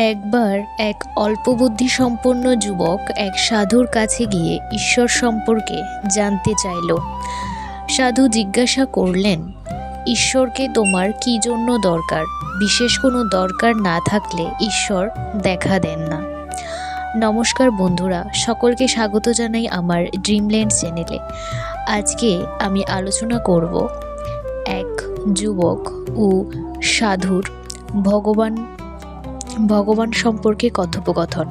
একবার এক অল্পবুদ্ধি সম্পন্ন যুবক এক সাধুর কাছে গিয়ে ঈশ্বর সম্পর্কে জানতে চাইল। সাধু জিজ্ঞাসা করলেন, ঈশ্বরকে তোমার কী জন্য দরকার? বিশেষ কোনো দরকার না থাকলে ঈশ্বর দেখা দেন না। নমস্কার বন্ধুরা, সকলকে স্বাগত জানাই আমার ড্রিমল্যান্ড চ্যানেলে আজকে আমি আলোচনা করব এক যুবক ও সাধুর ভগবান ভগবান সম্পর্কে কথোপকথন।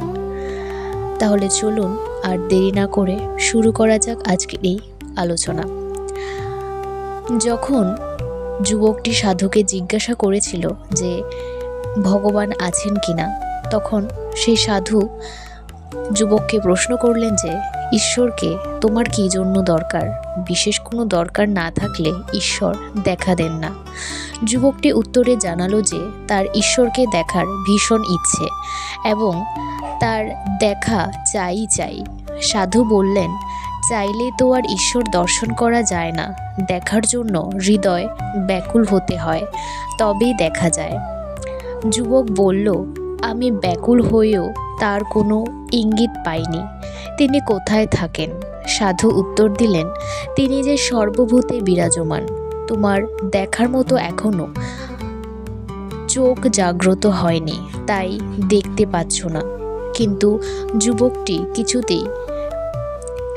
তাহলে চলুন আর দেরি না করে শুরু করা যাক আজকের এই আলোচনা। যখন যুবকটি সাধুকে জিজ্ঞাসা করেছিল যে, ভগবান আছেন কিনা? তখন সেই সাধু যুবককে প্রশ্ন করলেন যে ঈশ্বরকে তোমার কী জন্য দরকার? বিশেষ কোনো দরকার না থাকলে ঈশ্বর দেখা দেন না। যুবকটি উত্তরে জানালো যে, তার ঈশ্বরকে দেখার ভীষণ ইচ্ছে এবং তার দেখা চাই চাই। সাধু বললেন, চাইলে তো আর ঈশ্বর দর্শন করা যায় না। দেখার জন্য হৃদয় ব্যাকুল হতে হয়, তবেই দেখা যায়। যুবক বলল আমি ব্যাকুল হয়েও তার কোনো ইঙ্গিত পাইনি। তিনি কোথায় থাকেন? সাধু উত্তর দিলেন, তিনি যে সর্বভূতে বিরাজমান, তোমার দেখার মতো এখনও চোখ জাগ্রত হয়নি, তাই দেখতে পাচ্ছ না। কিন্তু যুবকটি কিছুতেই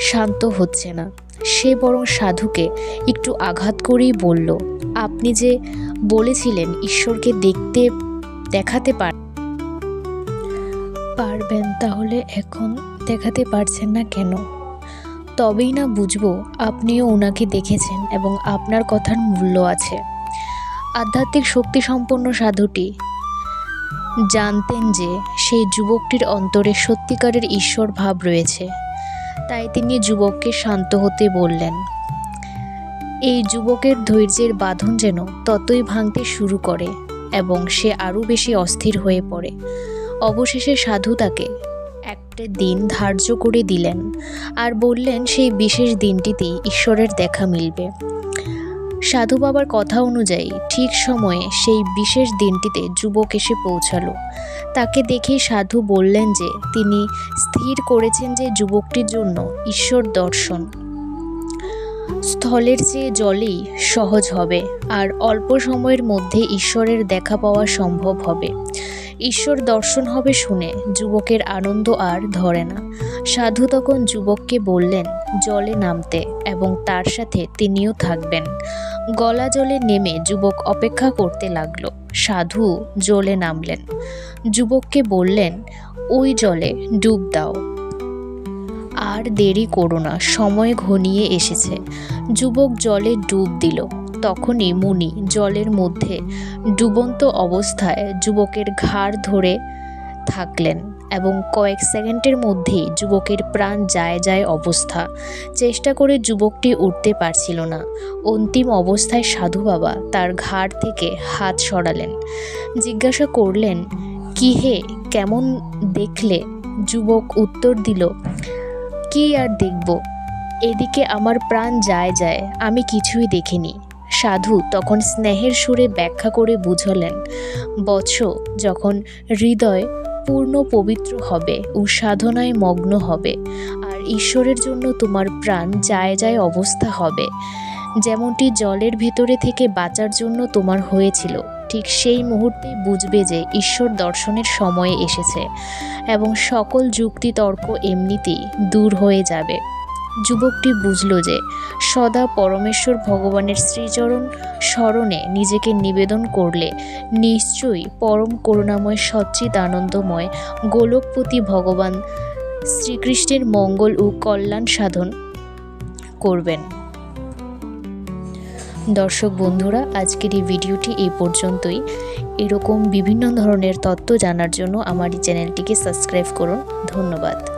শান্ত হচ্ছে না। সে বরং সাধুকে একটু আঘাত করেই বলল, আপনি যে বলেছিলেন ঈশ্বরকে দেখতে, দেখাতে পার পারবেন তাহলে এখন দেখাতে পারছেন না কেন। তবেই না বুঝব আপনিও ওনাকে দেখেছেন এবং আপনার কথার মূল্য আছে। আধ্যাত্মিক শক্তি সম্পন্ন সাধুটি জানতেন যে সেই যুবকটির অন্তরে সত্যিকারের ঈশ্বর ভাব রয়েছে। তাই তিনি যুবককে শান্ত হতে বললেন, এই যুবকের ধৈর্যের বাঁধন যেন ততই ভাঙতে শুরু করে এবং সে আরও বেশি অস্থির হয়ে পড়ে। অবশেষে সাধু তাকে একটা দিন ধার্য করে দিলেন আর বললেন, সেই বিশেষ দিনটিতেই ঈশ্বরের দেখা মিলবে। সাধু বাবার কথা অনুযায়ী ঠিক সময়ে সেই বিশেষ দিনটিতে যুবক এসে পৌঁছালো। তাকে দেখে সাধু বললেন যে, তিনি স্থির করেছেন যে যুবকটির জন্য ঈশ্বর দর্শন। স্থলের চেয়ে জলেই সহজ হবে আর অল্প সময়ের মধ্যে ঈশ্বরের দেখা পাওয়া সম্ভব হবে। ঈশ্বর দর্শন হবে শুনে যুবকের আনন্দ আর ধরে না। সাধু তখন যুবককে বললেন, জলে নামতে। এবং তার সাথে তিনিও থাকবেন। গলা জলে নেমে যুবক অপেক্ষা করতে লাগল। সাধু জলে নামলেন। যুবককে বললেন, ওই জলে ডুব দাও। আর দেরি করো না, সময় ঘনিয়ে এসেছে। যুবক জলে ডুব দিল। তখনই মুনি জলের মধ্যে ডুবন্ত অবস্থায় যুবকের ঘাড় ধরে থাকলেন এবং কয়েক সেকেন্ডের মধ্যেই যুবকের প্রাণ যায় যায় অবস্থা। চেষ্টা করে যুবকটি উঠতে পারছিল না। অন্তিম অবস্থায় সাধু বাবা তার ঘাড় থেকে হাত সরালেন। জিজ্ঞাসা করলেন, কি হে, কেমন দেখলে? যুবক উত্তর দিল, কি আর দেখব? এদিকে আমার প্রাণ যায় যায়, আমি কিছুই দেখিনি। সাধু তখন স্নেহের সুরে ব্যাখ্যা করে বুঝলেন, বৎস যখন হৃদয় পূর্ণ পবিত্র হবে, ও সাধনায় মগ্ন হবে, আর ঈশ্বরের জন্য তোমার প্রাণ যায় যায় অবস্থা হবে। যেমনটি জলের ভেতরে থেকে বাঁচার জন্য তোমার হয়েছিল, ঠিক সেই মুহূর্তে বুঝবে যে ঈশ্বর দর্শনের সময় এসেছে, এবং সকল যুক্তিতর্ক এমনিতেই দূর হয়ে যাবে। যুবকটি বুঝল যে সদা পরমেশ্বর ভগবানের শ্রীচরণ স্মরণে নিজেকে নিবেদন করলে নিশ্চয়ই পরম করুণাময় সচ্চিত আনন্দময় গোলকপতি ভগবান শ্রীকৃষ্ণের মঙ্গল ও কল্যাণ সাধন করবেন। দর্শক বন্ধুরা, আজকের এই ভিডিওটি এই পর্যন্তই। এরকম বিভিন্ন ধরনের তথ্য জানার জন্য আমার এই চ্যানেলটিকে সাবস্ক্রাইব করুন। ধন্যবাদ।